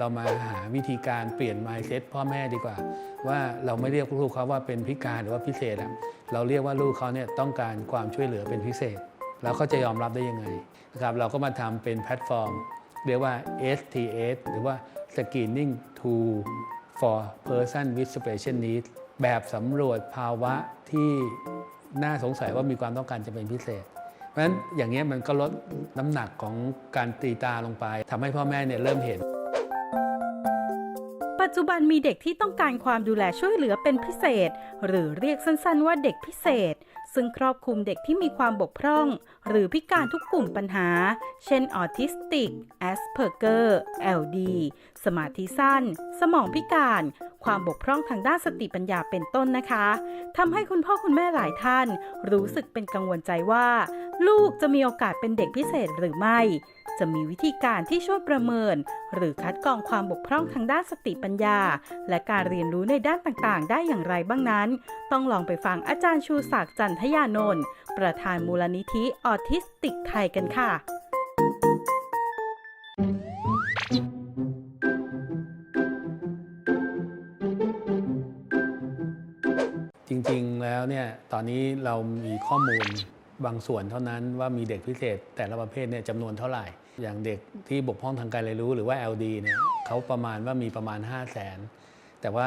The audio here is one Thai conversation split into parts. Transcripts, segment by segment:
เรามาหาวิธีการเปลี่ยน mindset พ่อแม่ดีกว่า ว่าเราไม่เรียกลูกเขาว่าเป็นพิการหรือว่าพิเศษอะเราเรียกว่าลูกเขาเนี่ยต้องการความช่วยเหลือเป็นพิเศษ แล้วเขาจะยอมรับได้ยังไงนะครับเราก็มาทำเป็นแพลตฟอร์ม เรียกว่า STS หรือว่า Screening Tool for Person with Special Needs แบบสำรวจภาวะที่น่าสงสัยว่ามีความต้องการจะเป็นพิเศษ เพราะฉะนั้นอย่างนี้ยมันก็ลดน้ำหนักของการตีตาลงไปทำให้พ่อแม่เนี่ยเริ่มเห็น ปัจจุบันมีเด็กที่ต้องการความดูแลช่วยเหลือเป็นพิเศษ หรือเรียกสั้นๆว่าเด็กพิเศษ ซึ่งครอบคลุมเด็กที่มีความบกพร่อง หรือพิการทุกกลุ่มปัญหา เช่นออทิสติกแอสเพอร์เกอร์ LD สมาธิสั้น สมองพิการ ความบกพร่องทางด้านสติปัญญาเป็นต้นนะคะทำให้คุณพ่อคุณแม่หลายท่าน รู้สึกเป็นกังวลใจว่า ลูกจะมีโอกาสเป็นเด็กพิเศษหรือไม่ จะมีวิธีการที่ช่วยประเมิน หรือคัดกรองความบกพร่องทางด้านสติปัญญา และการเรียนรู้ในด้านต่างๆ ได้อย่างไรบ้างนั้น ต้องลองไปฟังอาจารย์ชูศักดิ์จันทยานนท์ประธานมูลนิธิออทิสติกไทยกันค่ะ แล้วเนี่ยตอนนี้เรามีข้อมูลบางส่วนเท่านั้นว่ามีเด็กพิเศษ แต่ละประเภทเนี่ยจำนวนเท่าไหร่ อย่างเด็กที่บกพร่องทางการเรียนรู้หรือว่า LD เนี่ยเขาประมาณว่ามีประมาณ 5 0 0 0 0 0แต่ว่า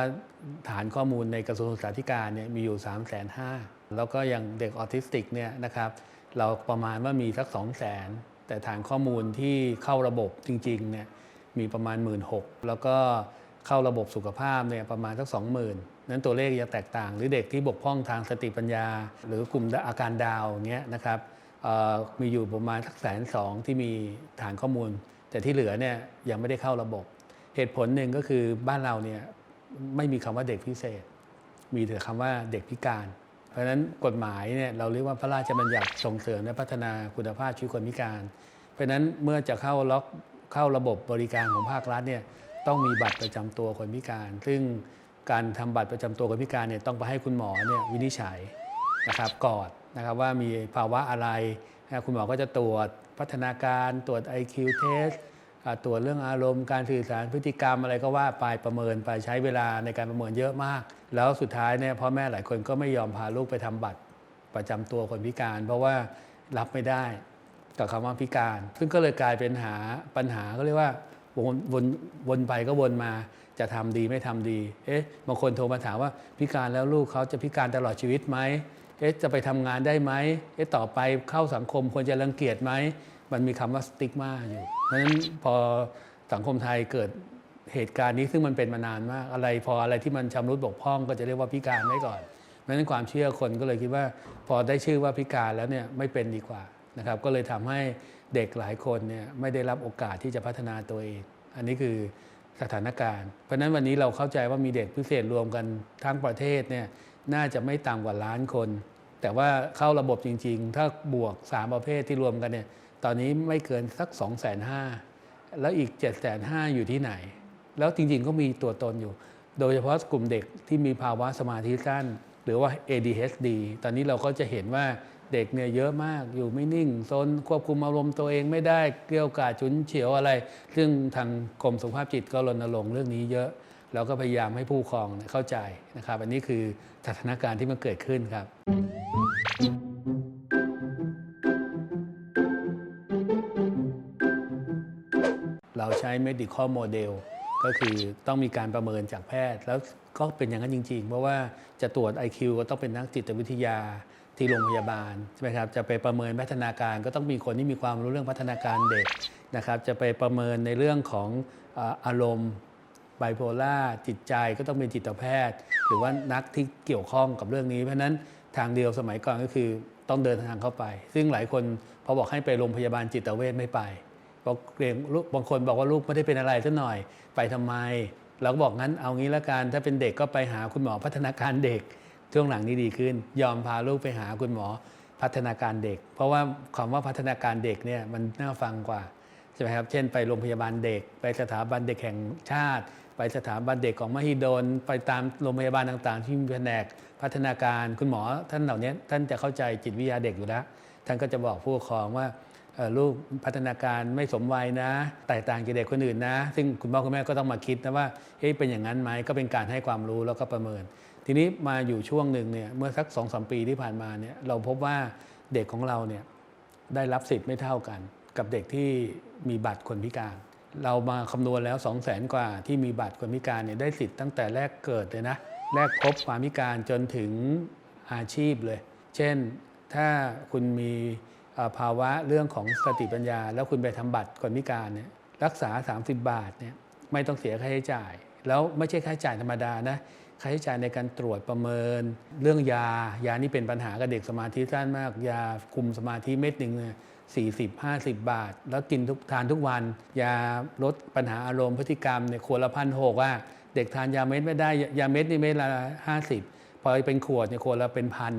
ฐานข้อมูลในกระทรวงศึกษาธิการเนี่ยมีอยู่3 5 0 0 0 0แล้วก็อย่างเด็กออทิสติกเนี่ยนะครับเราประมาณว่ามีสัก 2 0 0 0 0 0 แต่ฐานข้อมูลที่เข้าระบบจริงๆเนี่ยมีประมาณ 1 6ื่นแล้วก็เข้าระบบสุขภาพเนี่ยประมาณสัก 20,000 นั้นตัวเลขจะแตกต่าง หรือเด็กที่บกพร่องทางสติปัญญา หรือกลุ่มอาการดาวเนี้ยนะครับมีอยู่ประมาณสักแสนสองที่มีฐานข้อมูล แต่ที่เหลือเนี่ยยังไม่ได้เข้าระบบ เหตุผลหนึ่งก็คือบ้านเราเนี่ยไม่มีคำว่าเด็กพิเศษ มีแต่คำว่าเด็กพิการ เพราะฉะนั้นกฎหมายเนี่ยเราเรียกว่าพระราชบัญญัติส่งเสริมและพัฒนาคุณภาพชีวิตคนพิการ เพราะฉะนั้นเมื่อจะเข้าล็อกเข้าระบบบริการของภาครัฐเนี่ยต้องมีบัตรประจำตัวคนพิการ ซึ่ง การทำบัตรประจำตัวคนพิการเนี่ยต้องไปให้คุณหมอเนี่ยวินิจฉัยนะครับก่อนนะครับว่ามีภาวะอะไรนะคุณหมอก็จะตรวจพัฒนาการตรวจ IQ test ตรวจเรื่องอารมณ์การสื่อสารพฤติกรรมอะไรก็ว่าไปประเมินไปใช้เวลาในการประเมินเยอะมาก แล้วสุดท้ายเนี่ยพ่อแม่หลายคนก็ไม่ยอมพาลูกไปทำบัตรประจำตัวคนพิการ เพราะว่ารับไม่ได้กับคำว่าพิการ ซึ่งก็เลยกลายเป็นหาปัญหาก็เรียกว่าวนวนวนไปก็วนมา จะทำดีไม่ทำดี เอ๊ะ บางคนโทรมาถามว่าพิการแล้วลูกเขาจะพิการตลอดชีวิตไหมเอ๊ะ จะไปทำงานได้ไหมเอ๊ะ ต่อไปเข้าสังคมควรจะรังเกียจไหม มันมีคำว่าสติ๊กมาอยู่ เพราะฉะนั้นพอสังคมไทยเกิดเหตุการณ์นี้ซึ่งมันเป็นมานานมาก อะไรพออะไรที่มันชำรุดบกพร่องก็จะเรียกว่าพิการไว้ก่อนเพราะฉะนั้นความเชื่อคนก็เลยคิดว่า พอได้ชื่อว่าพิการแล้วเนี่ยไม่เป็นดีกว่านะครับ ก็เลยทำให้เด็กหลายคนเนี่ยไม่ได้รับโอกาสที่จะพัฒนาตัวเอง อันนี้คือ สถานการณ์ เพราะนั้นวันนี้เราเข้าใจว่ามีเด็กพิเศษรวมกันทั้งประเทศเนี่ยน่าจะไม่ต่ำกว่าล้านคน แต่ว่าเข้าระบบจริง ๆ ถ้าบวก 3 ประเภทที่รวมกันเนี่ยตอนนี้ไม่เกินสัก 2 5 0 0 0แล้วอีก 7 5 0 0 0อยู่ที่ไหน แล้วจริง ๆ ก็มีตัวตนอยู่ โดยเฉพาะกลุ่มเด็กที่มีภาวะสมาธิสั้น หรือว่า ADHD ตอนนี้เราก็จะเห็นว่า เด็กเนี่ยเยอะมากอยู่ไม่นิ่งซนควบคุมอารมณ์ตัวเองไม่ได้เกลียวกาดฉุนเฉียวอะไร ซึ่งทางกรมสุขภาพจิตก็รณรงค์เรื่องนี้เยอะเราก็พยายามให้ผู้ปกครองเนี่ยเข้าใจนะครับ อันนี้คือสถานการณ์ที่มันเกิดขึ้นครับ เราใช้ medical model ก็คือต้องมีการประเมินจากแพทย์ แล้วก็เป็นอย่างนั้นจริง ๆ เพราะว่าจะตรวจ IQ ก็ต้องเป็นนักจิตวิทยา ที่โรงพยาบาลใช่ไหมครับจะไปประเมินพัฒนาการก็ต้องมีคนที่มีความรู้เรื่องพัฒนาการเด็กนะครับจะไปประเมินในเรื่องของอารมณ์ไบโพล่าจิตใจก็ต้องเป็นจิตแพทย์ หรือว่านักที่เกี่ยวข้องกับเรื่องนี้ เพราะนั้นทางเดียวสมัยก่อนก็คือต้องเดินทางเข้าไป ซึ่งหลายคนพอบอกให้ไปโรงพยาบาลจิตเวชไม่ไปบอกเกรงลูกบางคนบอกว่าลูกไม่ได้เป็นอะไรซะหน่อยไปทำไม เราก็บอกงั้นเอางี้ละกันถ้าเป็นเด็กก็ไปหาคุณหมอพัฒนาการเด็ก ช่วงหลังนี้ดีขึ้น ยอมพาลูกไปหาคุณหมอพัฒนาการเด็ก เพราะว่าคำว่าพัฒนาการเด็กเนี่ยมันน่าฟังกว่าใช่ไหมครับ เช่น ไปโรงพยาบาลเด็ก ไปสถาบันเด็กแห่งชาติ ไปสถาบันเด็กของมหิดล ไปตามโรงพยาบาลต่างๆ ที่มีแผนกพัฒนาการคุณหมอท่านเหล่านี้ท่านจะเข้าใจจิตวิทยาเด็กอยู่แล้ว ท่านก็จะบอกผู้ปกครองว่าลูกพัฒนาการไม่สมวัยนะแตกต่างจากเด็กคนอื่นนะ ซึ่งคุณพ่อคุณแม่ก็ต้องมาคิดนะว่าเอ๊ะเป็นอย่างนั้นไหมก็เป็นการให้ความรู้แล้วก็ประเมิน ทีนี้มาอยู่ช่วงหนึ่งเนี่ยเมื่อสักสองสมปีที่ผ่านมาเนี่ยเราพบว่าเด็กของเราเนี่ยได้รับสิทธิ์ไม่เท่ากัน กับเด็กที่มีบัตรคนพิการ เรามาคำนวณแล้ว 2 0 0แสนกว่าที่มีบัตรคนพิการเนี่ยได้สิทธิ์ตั้งแต่แรกเกิดเลยนะแรกพบความพิการจนถึงอาชีพเลย เช่นถ้าคุณมีภาวะเรื่องของสติปัญญา แล้วคุณไปทำบัตรคนพิการเนี่ยรักษา 30 บาทเนี่ยไม่ต้องเสียค่าใช้จ่าย แล้วไม่ใช่ค่าใช้จ่ายธรรมดานะ ค่าใช้จ่ายในการตรวจประเมิน เรื่องยายานี่เป็นปัญหากับเด็กสมาธิสั้นมาก ยาคุมสมาธิเม็ดหนึ่งเนี่ย40 50บห้าสิบบาท แล้วกินทุกทานทุกวัน ยาลดปัญหาอารมณ์พฤติกรรมเนี่ยขวดละพันหกว่า เด็กทานยาเม็ดไม่ได้ยาเม็ดนี่เม็ดละ50พอเป็นขวดเนี่ยขวดละเป็นพัน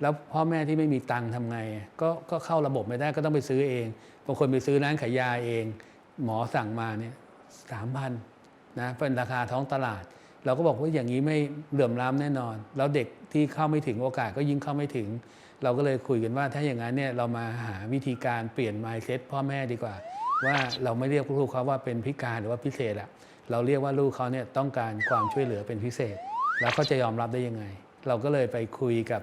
แล้วพ่อแม่ที่ไม่มีตังค์ทำไงก็ก็เข้าระบบไม่ได้ก็ต้องไปซื้อเองบางคนไปซื้อร้านขายยาเอง หมอสั่งมาเนี่ยสามพันนะเป็นราคาท้องตลาด เราก็บอกว่าอย่างนี้ไม่เหลื่อมล้ำแน่นอน แล้วเด็กที่เข้าไม่ถึงโอกาสก็ยิ่งเข้าไม่ถึง เราก็เลยคุยกันว่าถ้าอย่างนั้นเนี่ยเรามาหาวิธีการเปลี่ยน mindset พ่อแม่ดีกว่า ว่าเราไม่เรียกลูกเขาว่าเป็นพิการหรือว่าพิเศษอะเราเรียกว่าลูกเขาเนี่ยต้องการความช่วยเหลือเป็นพิเศษ แล้วเขาจะยอมรับได้ยังไง เราก็เลยไปคุยกับ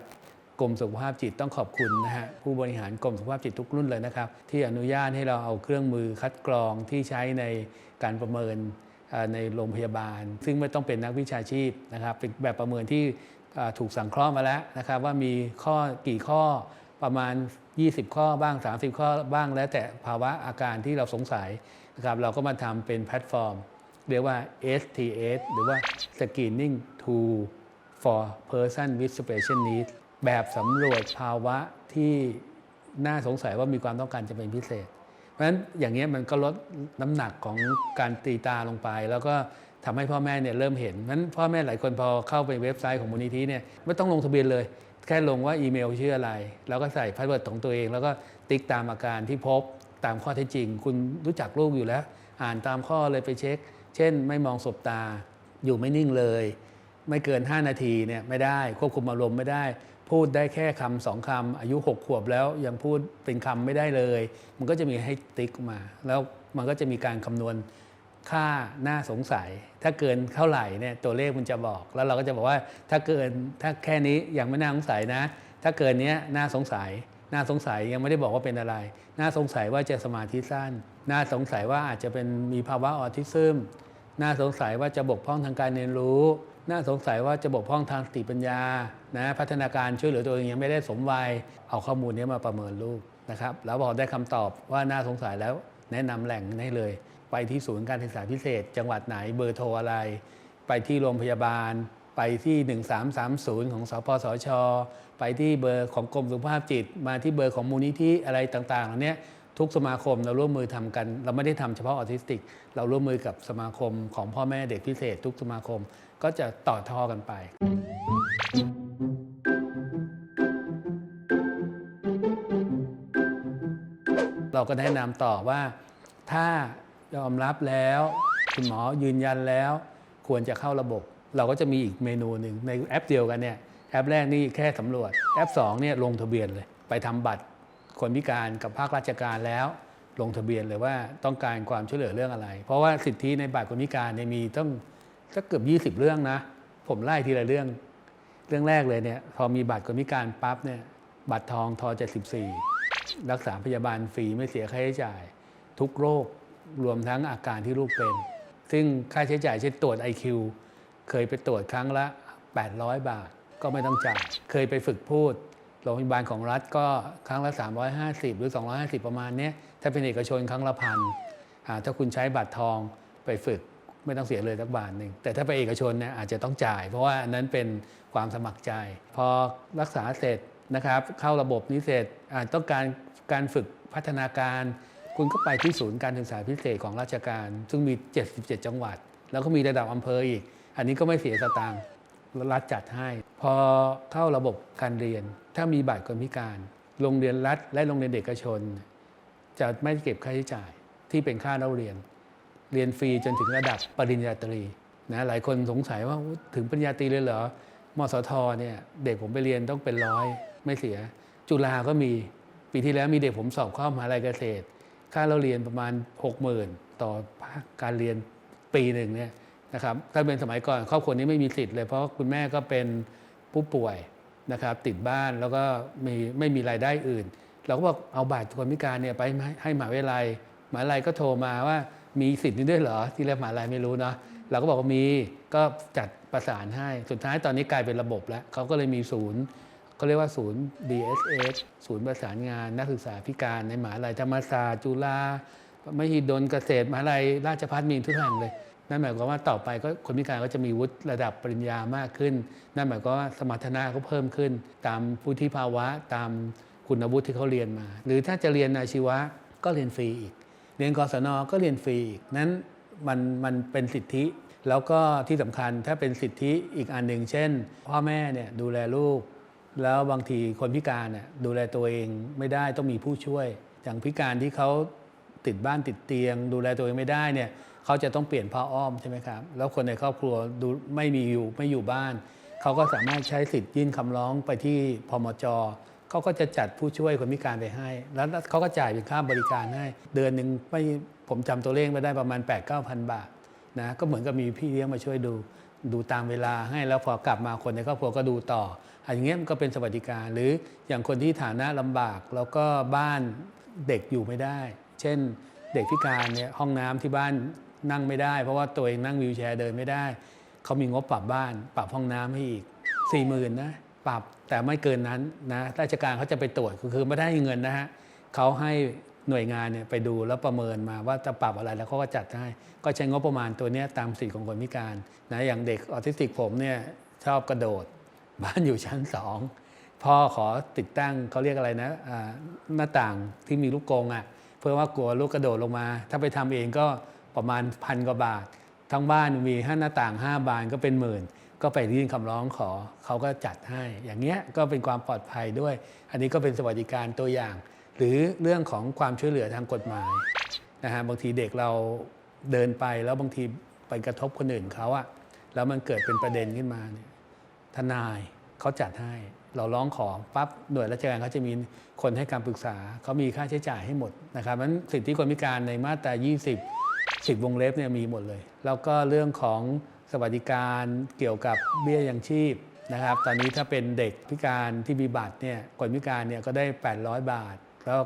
กรมสุขภาพจิตต้องขอบคุณนะฮะผู้บริหารกรมสุขภาพจิตทุกรุ่นเลยนะครับ ที่อนุญาตให้เราเอาเครื่องมือคัดกรองที่ใช้ในการประเมิน ในโรงพยาบาล ซึ่งไม่ต้องเป็นนักวิชาชีพนะครับเป็นแบบประเมินที่ถูกสังเคราะห์มาแล้วนะครับว่ามีข้อกี่ข้อประมาณ 20 ข้อบ้าง 30 ข้อบ้างแล้วแต่ภาวะอาการที่เราสงสัยนะครับเราก็มาทำเป็นแพลตฟอร์ม เรียกว่า STS หรือว่า Screening Tool for Person with Special Needs แบบสำรวจภาวะที่น่าสงสัยว่ามีความต้องการจะเป็นพิเศษ เพราะฉะนั้นอย่างนี้ยมันก็ลดน้ำหนักของการตีตาลงไป แล้วก็ทำให้พ่อแม่เนี่ยเริ่มเห็นเพราะฉะนั้นพ่อแม่หลายคนพอเข้าไปเว็บไซต์ของมูลนิธิเนี่ยไม่ต้องลงทะเบียนเลย แค่ลงว่าอีเมลชื่ออะไร แล้วก็ใส่พาสเวิร์ดของตัวเอง แล้วก็ติ๊กตามอาการที่พบตามข้อเท็จจริง คุณรู้จักลูกอยู่แล้ว อ่านตามข้อเลยไปเช็ค เช่น ไม่มองสบตาอยู่ไม่นิ่งเลย ไม่เกิน 5 นาทีเนี่ยไม่ได้ ควบคุมอารมณ์ไม่ได้ พูดได้แค่คำสองคำอายุ 6 ขวบแล้วยังพูดเป็นคำไม่ได้เลย มันก็จะมีให้ติ๊กมา แล้วมันก็จะมีการคำนวณค่าน่าสงสัย ถ้าเกินเท่าไหร่เนี่ยตัวเลขมันจะบอก แล้วเราก็จะบอกว่าถ้าเกินถ้าแค่นี้ยังไม่น่าสงสัยนะ ถ้าเกินเนี้ยน่าสงสัย น่าสงสัยยังไม่ได้บอกว่าเป็นอะไร น่าสงสัยว่าจะสมาธิสั้น น่าสงสัยว่าอาจจะเป็นมีภาวะออทิซึมน่าสงสัยว่าจะบกพร่องทางการเรียนรู้ น่าสงสัยว่าจะบกพร่องทางสติปัญญานะพัฒนาการช่วยเหลือตัวเองยังไม่ได้สมวัยเอาข้อมูลนี้มาประเมินลูกนะครับ แล้วพอได้คำตอบว่าน่าสงสัยแล้ว แนะนำแหล่งนี้เลย ไปที่ศูนย์การศึกษาพิเศษ จังหวัดไหนเบอร์โทรอะไร ไปที่โรงพยาบาล ไปที่ 1330 ของสปสช ไปที่เบอร์ของกรมสุขภาพจิต มาที่เบอร์ของมูลนิธิอะไรต่างๆเหล่านี้ทุกสมาคมเราร่วมมือทำกัน เราไม่ได้ทำเฉพาะออทิสติก เราร่วมมือกับสมาคมของพ่อแม่เด็กพิเศษ ทุกสมาคม ก็จะต่อท่อกันไปเราก็แนะนำต่อว่าถ้ายอมรับแล้วคุณหมอยืนยันแล้ว ควรจะเข้าระบบ เราก็จะมีอีกเมนูหนึ่งในแอปเดียวกันเนี่ยแอปแรกนี่แค่สำรวจ แอป2เนี่ยลงทะเบียนเลย ไปทำบัตรคนพิการกับภาคราชการแล้ว ลงทะเบียนเลยว่าต้องการความช่วยเหลือเรื่องอะไร เพราะว่าสิทธิในบัตรคนพิการเนี่ยมีต้อง กเกือบ 20 เรื่องนะ ผมไล่ทีละเรื่อง เรื่องแรกเลยเนี่ยพอมีบัตรคนพิการปั๊บเนี่ยบัตรทองทอ74 รักษาพยาบาลฟรีไม่เสียค่าใช้จ่าย ทุกโรครวมทั้งอาการที่ลูกเป็น ซึ่งค่าใช้จ่ายเช่นตรวจ IQ เคยไปตรวจครั้งละ 800 บาทก็ไม่ต้องจ่ายเคยไปฝึกพูดโรงพยาบาลของรัฐก็ครั้งละ 350 หรือ 250 ประมาณเนี้ยถ้าเป็นเอกชนครั้งละพันถ้าคุณใช้บัตรทองไปฝึก ไม่ต้องเสียเลยสักบาทหนึ่งแต่ถ้าไปเอกชนเนี่ยอาจจะต้องจ่าย เพราะว่าอันนั้นเป็นความสมัครใจ พอรักษาเสร็จนะครับ เข้าระบบนี้เสร็จอ่าต้องการการฝึกพัฒนาการ คุณก็ไปที่ศูนย์การศึกษาพิเศษของราชการ ซึ่งมี 77 จังหวัด แล้วก็มีระดับอำเภออีก อันนี้ก็ไม่เสียสตางค์รัฐจัดให้ พอเข้าระบบการเรียน ถ้ามีบัตรคนพิการ โรงเรียนรัฐและโรงเรียนเอกชน จะไม่เก็บค่าใช้จ่ายที่เป็นค่าเล่าเรียน เรียนฟรีจนถึงระดับปริญญาตรีนะหลายคนสงสัยว่าถึงปริญญาตรีเลยเหรอมสทเนี่ยเด็กผมไปเรียนต้องเป็นร้อยไม่เสีย จุฬาก็มีปีที่แล้วมีเด็กผมสอบเข้ามหาลัยเกษตร ค่าเราเรียนประมาณ 60,000 ต่อภาคการเรียนปีหนึ่งเนี่ยนะครับถ้าเป็นสมัยก่อนครอบครัวนี้ไม่มีสิทธิ์เลยเพราะคุณแม่ก็เป็นผู้ป่วยนะครับติดบ้านแล้วก็มีไม่มีรายได้อื่น เราก็บอกเอาบัตรคนพิการเนี่ยไปให้มหาวิทยาลัยมหาวิทยาลัยก็โทรมาว่า มีสิทธิ์นี้ด้วยเหรอ ที่แรกมหาลัยไม่รู้นะเราก็บอกว่ามีก็จัดประสานให้สุดท้ายตอนนี้กลายเป็นระบบแล้วเขาก็เลยมีศูนย์ก็เรียกว่าศูนย์ DSS ศูนย์ประสานงานนักศึกษาพิการในมหาลัยธรรมศาสตร์จุฬามหิดลเกษตรมหาลัยราชภัฏมีทุกแห่งเลย นั่นหมายความว่าต่อไปก็คนพิการก็จะมีวุฒิระดับปริญญามากขึ้น นั่นหมายความว่าสมรรถนะเขาเพิ่มขึ้น ตามผู้ที่ภาวะตามคุณวุฒิที่เขาเรียนมา หรือถ้าจะเรียนอาชีวะก็เรียนฟรีอีก เรียนกศนก็เรียนฟรีอีกนั้นมันมันเป็นสิทธิ แล้วก็ที่สำคัญถ้าเป็นสิทธิอีกอันหนึ่งเช่น พ่อแม่เนี่ยดูแลลูก แล้วบางทีคนพิการเนี่ยดูแลตัวเองไม่ได้ต้องมีผู้ช่วย อย่างพิการที่เขาติดบ้านติดเตียง ดูแลตัวเองไม่ได้เนี่ยเขาจะต้องเปลี่ยนผ้าอ้อมใช่ไหมครับแล้วคนในครอบครัวดูไม่มีอยู่ไม่อยู่บ้าน เขาก็สามารถใช้สิทธิ์ยื่นคำร้องไปที่พมจ เขาก็จะจัดผู้ช่วยคนพิการไปให้ แล้วเขาก็จ่ายเป็นค่าบริการให้ เดือนหนึ่งไม่ผมจำตัวเลขไม่ได้ประมาณ 8 9 0 0 0 บาทนะก็เหมือนกับมีพี่เลี้ยงมาช่วยดู ดูตามเวลาให้แล้วพอกลับมาคนในครอบครัวก็ดูต่ออันอย่างเงี้ยมันก็เป็นสวัสดิการ หรืออย่างคนที่ฐานะลำบาก แล้วก็บ้านเด็กอยู่ไม่ได้ เช่นเด็กพิการเนี่ยห้องน้ำที่บ้านนั่งไม่ได้ เพราะว่าตัวเองนั่งวีลแชร์เดินไม่ได้ เขามีงบปรับบ้าน ปรับห้องน้ำให้อีก4ี่หมื่นนะ ปรับแต่ไม่เกินนั้นนะราชการเขาจะไปตรวจคือไม่ได้เงินนะฮะเขาให้หน่วยงานเนี่ยไปดูแล้วประเมินมาว่าจะปรับอะไรแล้วเขาก็จัดให้ก็ใช้งบประมาณตัวนี้ตามสิทธิของคนพิการนะอย่างเด็กออทิสติกผมเนี่ยชอบกระโดด บ้านอยู่ชั้นสองพ่อขอติดตั้งเขาเรียกอะไรนะอ่าหน้าต่างที่มีลูกกรงอะ่ะเพื่อว่ากลัวลูกกระโดดลงมา ถ้าไปทำเองก็ประมาณพันกว่าบาท ทั้งบ้านมีห้าหน้าต่าง 5 บานก็เป็นหมื่น ก็ไปยื่นคำร้องขอเขาก็จัดให้ อย่างเงี้ยก็เป็นความปลอดภัยด้วย อันนี้ก็เป็นสวัสดิการตัวอย่าง หรือเรื่องของความช่วยเหลือทางกฎหมายนะฮะบางทีเด็กเราเดินไปแล้วบางทีไปกระทบคนอื่นเขาอะแล้วมันเกิดเป็นประเด็นขึ้นมาเนี่ยทนายเขาจัดให้ เราร้องขอปั๊บหน่วยราชการเขาจะมีคนให้การปรึกษาเขามีค่าใช้จ่ายให้หมดนะครับนั้นสิทธิคนพิการในมาตรา 20 10 วงเล็บเนี่ยมีหมดเลย แล้วก็เรื่องของ สวัสดิการเกี่ยวกับเบี้ยยังชีพนะครับ ตอนนี้ถ้าเป็นเด็กพิการที่มีบัตรเนี่ยคนพิการเนี่ยก็ได้ 800 บาท แล้ว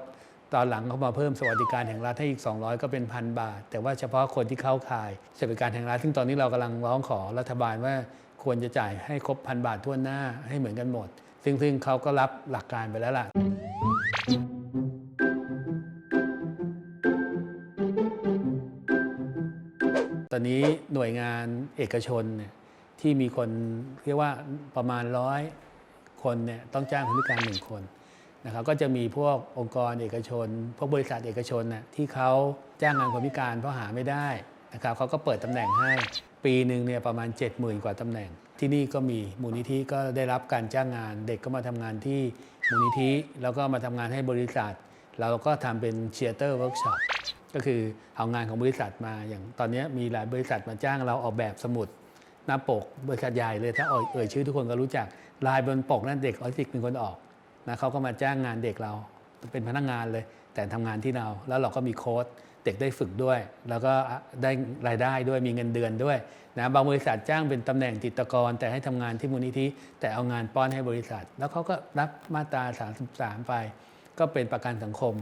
ตอนหลังเขามาเพิ่มสวัสดิการแห่งรัฐให้อีก 200 ก็เป็นพันบาท แต่ว่าเฉพาะคนที่เข้าข่ายสวัสดิการแห่งรัฐ ซึ่งตอนนี้เรากำลังร้องขอรัฐบาลว่าควรจะจ่ายให้ครบพันบาททั่วหน้าให้เหมือนกันหมด ซึ่งซึ่งเขาก็รับหลักการไปแล้วล่ะ ตอนนี้หน่วยงานเอกชนเนี่ยที่มีคนเรียกว่าประมาณร้อยคนเนี่ยต้องจ้างคนพิการหนึ่งคนนะครับก็จะมีพวกองค์กรเอกชน พวกบริษัทเอกชนน่ะที่เขาจ้างงานคนพิการเพราะหาไม่ได้นะครับเขาก็เปิดตำแหน่งให้ ปีหนึ่งเนี่ยประมาณ 70,000 กว่าตำแหน่ง ที่นี่ก็มีมูลนิธิก็ได้รับการจ้างงาน เด็กก็มาทำงานที่มูลนิธิ แล้วก็มาทำงานให้บริษัท เราก็ทำเป็นเชียร์เตอร์เวิร์กช็อป ก็คือเอางานของบริษัทมาอย่างตอนนี้มีหลายบริษัทมาจ้างเราออกแบบสมุดหน้าปกบริษัทใหญ่เลยถ้าเอ่ยชื่อทุกคนก็รู้จักลายบนปกนั่นเด็กออทิสติกเป็นคนออกนะเขาก็มาจ้างงานเด็กเราเป็นพนักงานเลย แต่ทำงานที่เรา แล้วเราก็มีโค้ดเด็กได้ฝึกด้วย แล้วก็ได้รายได้ด้วยมีเงินเดือนด้วยนะบางบริษัทจ้างเป็นตำแหน่งจิตกร แต่ให้ทำงานที่มูลนิธิแต่เอางานป้อนให้บริษัท แล้วเขาก็รับมาตรา 33 ไป ก็เป็นประกันสังคม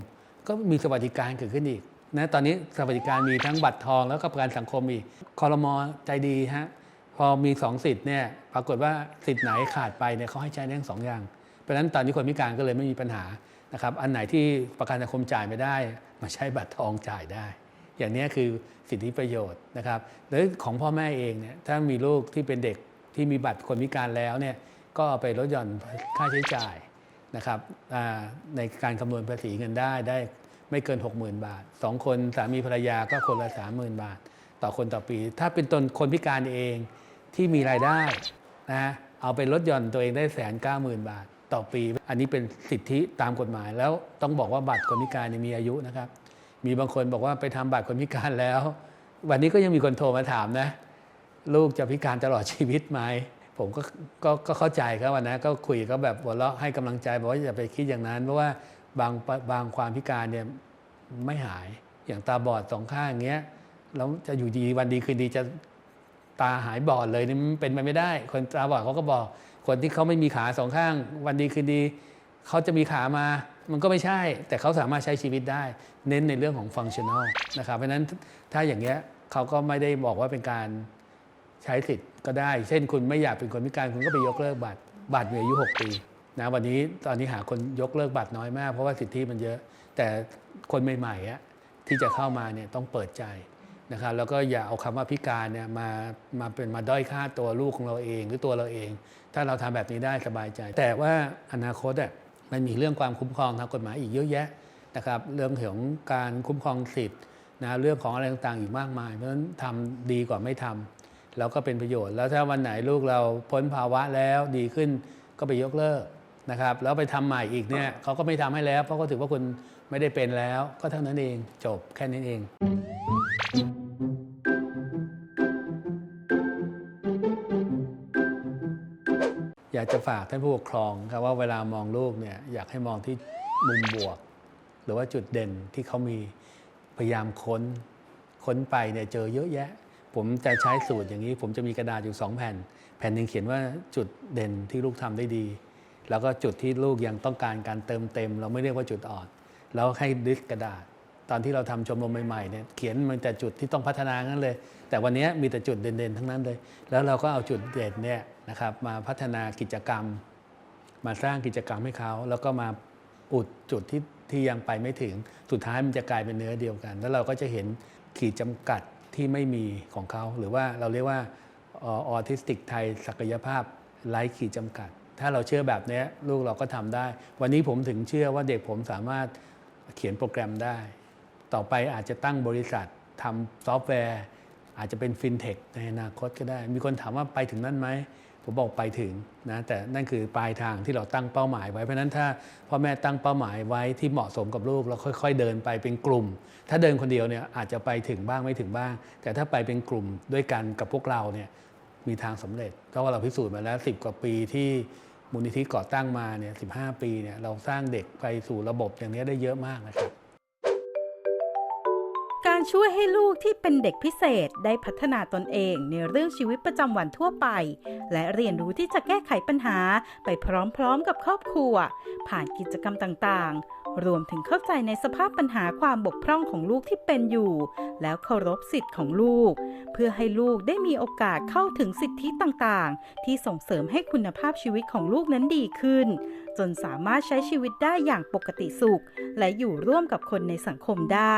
ก็มีสวัสดิการเกิดขึ้นอีก นะตอนนี้สวัสดิการมีทั้งบัตรทองแล้วก็ประกันสังคมอีกคอรมอใจดีฮะพอมีสองสิทธิ์เนี่ยปรากฏว่าสิทธิ์ไหนขาดไปเนี่ยเขาให้ใช้ได้ทั้งสองอย่างเพราะฉะนั้นตอนนี้คนพิการก็เลยไม่มีปัญหานะครับอันไหนที่ประกันสังคมจ่ายไม่ได้ มาใช้บัตรทองจ่ายได้ อย่างนี้คือสิทธิประโยชน์นะครับหรือของพ่อแม่เองเนี่ยถ้ามีลูกที่เป็นเด็กที่มีบัตรคนพิการแล้วเนี่ยก็เอาไปลดหย่อนค่าใช้จ่ายนะครับในการคำนวณภาษีเงินได้ได้ ไม่เกิน 60,000 บาทสองคนสามีภรรยาก็คนละ 30,000 บาท ต่อคนต่อปี ถ้าเป็นตนคนพิการเองที่มีรายได้นะเอาไปลดหย่อนตัวเองได้แสนเก้าหมื่นบาท ต่อปี อันนี้เป็นสิทธิตามกฎหมาย แล้วต้องบอกว่าบัตรคนพิการมีอายุนะครับ มีบางคนบอกว่าไปทำบัตรคนพิการแล้ว วันนี้ก็ยังมีคนโทรมาถามนะ ลูกจะพิการตลอดชีวิตไหมผมก็ก็ก็เข้าใจครับวันนั้ก็คุยก็แบบหัวเราะให้กำลังใจบอกว่าอย่าไปคิดอย่างนั้นเพราะว่า บางบางความพิการเนี่ยไม่หายอย่างตาบอดสองข้างอย่างเงี้ยแล้วจะอยู่ดีวันดีคืนดีจะตาหายบอดเลยนี่มันเป็นไปไม่ได้ คนตาบอดเขาก็บอก คนที่เขาไม่มีขาสองข้าง วันดีคืนดีเขาจะมีขามา มันก็ไม่ใช่ แต่เขาสามารถใช้ชีวิตได้ เน้นในเรื่องของฟังชั่นอลนะครับเพราะฉะนั้นถ้าอย่างเงี้ยเขาก็ไม่ได้บอกว่าเป็นการใช้สิทธิ์ก็ได้ เช่นคุณไม่อยากเป็นคนพิการคุณก็ไปยกเลิกบัตรบัตรมีอายุ 6 ปี นะวันนี้ตอนนี้หาคนยกเลิกบัตรน้อยมาก เพราะว่าสิทธิมันเยอะ แต่คนใหม่ๆที่จะเข้ามาเนี่ยต้องเปิดใจนะครับแล้วก็อย่าเอาคำว่าพิการเนี่ยมามาเป็นมาด้อยค่าตัวลูกของเราเองหรือตัวเราเอง ถ้าเราทำแบบนี้ได้สบายใจ แต่ว่าอนาคตอะมันมีเรื่องความคุ้มครองทางกฎหมายอีกเยอะแยะนะครับเรื่องของการคุ้มครองสิทธิ์นะเรื่องของอะไรต่างๆอีกมากมาย เพราะฉะนั้นทำดีกว่าไม่ทำแล้วก็เป็นประโยชน์ แล้วถ้าวันไหนลูกเราพ้นภาวะแล้วดีขึ้นก็ไปยกเลิก นะครับแล้วไปทำใหม่อีกเนี่ยเขาก็ไม่ทำให้แล้ว เพราะก็ถือว่าคุณไม่ได้เป็นแล้ว ก็เท่านั้นเองจบแค่นั้นเอง อยากจะฝากท่านผู้ปกครองครับว่าเวลามองลูกเนี่ยอยากให้มองที่มุมบวก หรือว่าจุดเด่นที่เขามีพยายามค้นค้นไปเนี่ยเจอเยอะแยะ ผมจะใช้สูตรอย่างนี้ ผมจะมีกระดาษอยู่ 2 แผ่น แผ่นหนึ่งเขียนว่าจุดเด่นที่ลูกทำได้ดี แล้วก็จุดที่ลูกยังต้องการการเติมเต็ม เราไม่เรียกว่าจุดอ่อน แล้วให้ดิสกระดาษ ตอนที่เราทำชมรมใหม่ๆเนี่ยเขียนมันแต่จุดที่ต้องพัฒนานั้นเลย แต่วันนี้มีแต่จุดเด่นๆ ทั้งนั้นเลย แล้วเราก็เอาจุดเด่นเนี่ยนะครับมาพัฒนากิจกรรม มาสร้างกิจกรรมให้เขา แล้วก็มาอุดจุดที่ที่ยังไปไม่ถึงสุดท้ายมันจะกลายเป็นเนื้อเดียวกัน แล้วเราก็จะเห็นขีดจำกัดที่ไม่มีของเขา หรือว่าเราเรียกว่าออทิสติกไทยศักยภาพไร้ขีดจำกัด ถ้าเราเชื่อแบบนี้ลูกเราก็ทำได้ วันนี้ผมถึงเชื่อว่าเด็กผมสามารถเขียนโปรแกรมได้ ต่อไปอาจจะตั้งบริษัททำซอฟต์แวร์ อาจจะเป็นฟินเทคในอนาคตก็ได้ มีคนถามว่าไปถึงนั่นไหมผมบอกไปถึงนะแต่นั่นคือปลายทางที่เราตั้งเป้าหมายไว้ เพราะนั้นถ้าพ่อแม่ตั้งเป้าหมายไว้ที่เหมาะสมกับลูกแล้วค่อย ๆ เดินไปเป็นกลุ่ม ถ้าเดินคนเดียวเนี่ยอาจจะไปถึงบ้างไม่ถึงบ้าง แต่ถ้าไปเป็นกลุ่มด้วยกันกับพวกเราเนี่ยมีทางสำเร็จเพราะว่าเราพิสูจน์มาแล้ว 10 กว่าปีที่ มูลนิธิก่อตั้งมาเนี่ยสิปีเนี่ยเราสร้างเด็กไปสู่ระบบอย่างนี้ได้เยอะมากนะครับการช่วยให้ลูกที่เป็นเด็กพิเศษได้พัฒนาตนเองในเรื่องชีวิตประจำวันทั่วไป และเรียนรู้ที่จะแก้ไขปัญหาไปพร้อมๆกับครอบครัว ผ่านกิจกรรมต่างๆ รวมถึงเข้าใจในสภาพปัญหาความบกพร่องของลูกที่เป็นอยู่ แล้วเคารพสิทธิ์ของลูก เพื่อให้ลูกได้มีโอกาสเข้าถึงสิทธิต่างๆ ที่ส่งเสริมให้คุณภาพชีวิตของลูกนั้นดีขึ้น จนสามารถใช้ชีวิตได้อย่างปกติสุข และอยู่ร่วมกับคนในสังคมได้